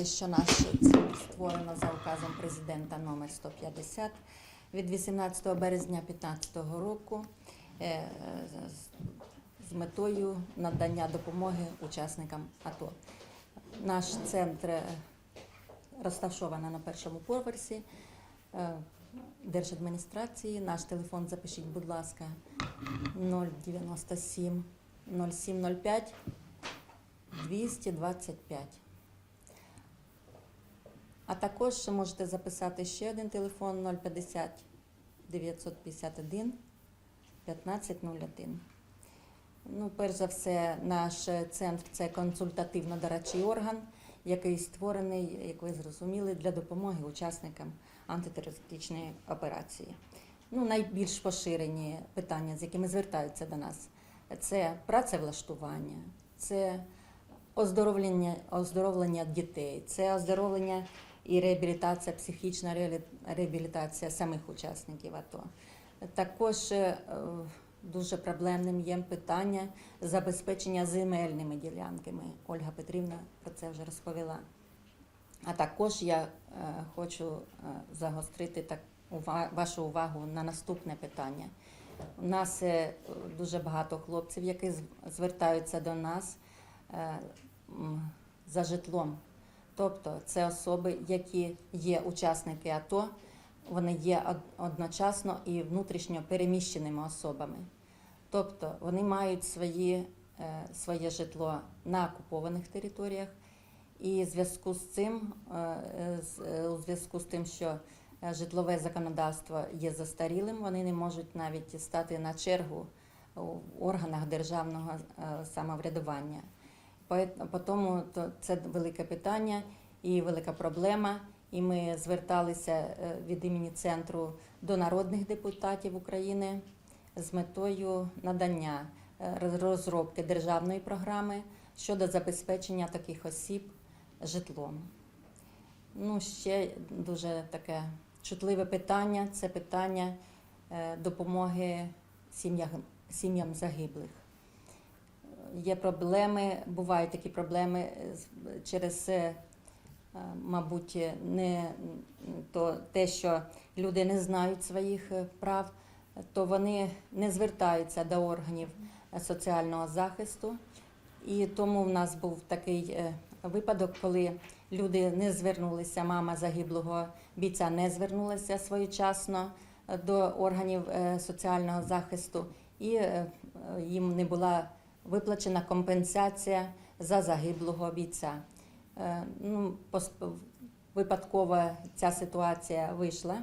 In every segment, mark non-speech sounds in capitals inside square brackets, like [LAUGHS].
Що наш центр створено за указом президента номер 150 від 18 березня 2015 року е, з- з метою надання допомоги учасникам АТО. Наш центр е, розташований на першому поверсі е, держадміністрації. Наш телефон запишіть, будь ласка, 097 0705 225. А також можете записати ще один телефон 050 951 1501. Ну, перш за все, наш центр це консультативно-дорадчий орган, який створений, як ви зрозуміли, для допомоги учасникам антитерористичної операції. Ну, найбільш поширені питання, з якими звертаються до нас, це працевлаштування, це оздоровлення, оздоровлення дітей, це оздоровлення і реабілітація, психічна реабілітація самих учасників АТО. Також е, дуже проблемним є питання забезпечення земельними ділянками. Ольга Петрівна про це вже розповіла. А також я е, хочу е, загострити так вашу увагу на наступне питання. У нас дуже багато хлопців, які звертаються до нас за житлом. Тобто це особи, які є учасники АТО, вони є одночасно і внутрішньо переміщеними особами. Тобто вони мають свої, е, своє житло на окупованих територіях, і зв'язку з цим, е, е, у зв'язку з тим, що житлове законодавство є застарілим, вони не можуть навіть стати на чергу в органах державного самоврядування. По Тому то це велике питання і велика проблема. І ми зверталися е, від імені центру до народних депутатів України з метою надання е, розробки державної програми щодо забезпечення таких осіб житлом. Ну, ще дуже таке чутливе питання це питання е, допомоги сім'ям загиблих. Є проблеми, бувають такі проблеми е, через, е, е, мабуть, не то те, що люди не знають своїх прав, то вони не звертаються до органів соціального захисту. І тому в нас був такий випадок, коли люди не звернулися, мама загиблого бійця не звернулася своєчасно до органів соціального захисту, і їм не була виплачена компенсація за загиблого бійця. Е, Ну, випадково ця ситуація вийшла,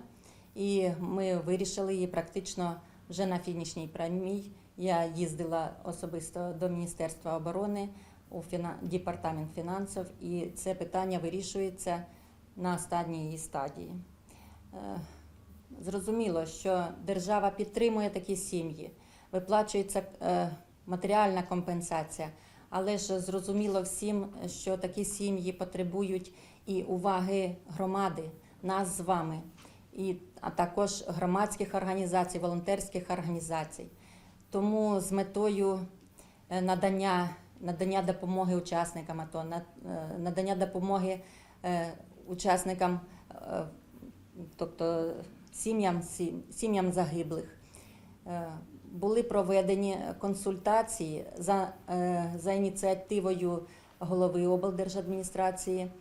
і ми вирішили її практично вже на фінішній прямій. Я їздила особисто до Міністерства оборони у департамент фінансів, і це питання вирішується на останній стадії. Е, Зрозуміло, що держава підтримує такі сім'ї, виплачується е, матеріальна компенсація, але ж зрозуміло всім, що такі сім'ї потребують і уваги громади, нас з вами, і, а також громадських організацій, волонтерських організацій. Тому з метою е, надання, надання допомоги учасникам АТО, е, надання допомоги е, учасникам, тобто сім'ям, сім'ям загиблих. Були проведені консультації за, е, за ініціативою голови облдержадміністрації.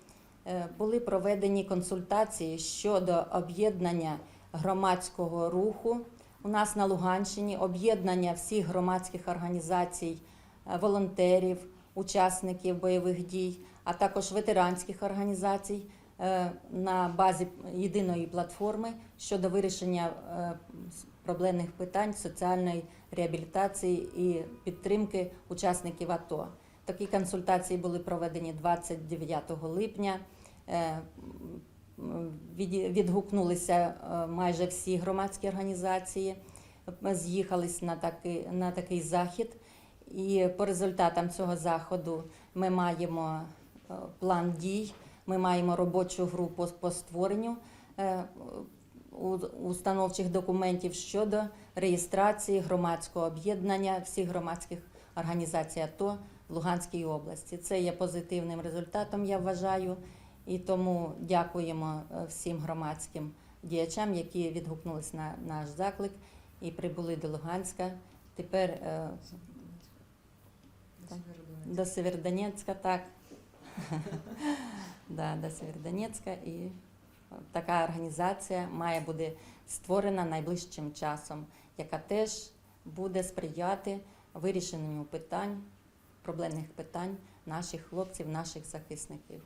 Е, Були проведені консультації щодо об'єднання громадського руху у нас на Луганщині, об'єднання всіх громадських організацій, е, волонтерів, учасників бойових дій, а також ветеранських організацій на базі єдиної платформи щодо вирішення е, проблемних питань соціальної реабілітації і підтримки учасників АТО. Такі консультації були проведені 29 липня. Е, від- Відгукнулися е, майже всі громадські організації, з'їхались на такий, на такий захід. І по результатам цього заходу ми маємо е, план дій, ми маємо робочу групу по створенню е, установчих документів щодо реєстрації громадського об'єднання всіх громадських організацій АТО в Луганській області. Це є позитивним результатом, я вважаю. І тому дякуємо е, всім громадським діячам, які відгукнулись на наш заклик і прибули до Луганська. Тепер е, до Северодонецька, так. [LAUGHS] да, до Сєвєродонецька. І така організація має бути створена найближчим часом, яка теж буде сприяти вирішенню питань, проблемних питань наших хлопців, наших захисників.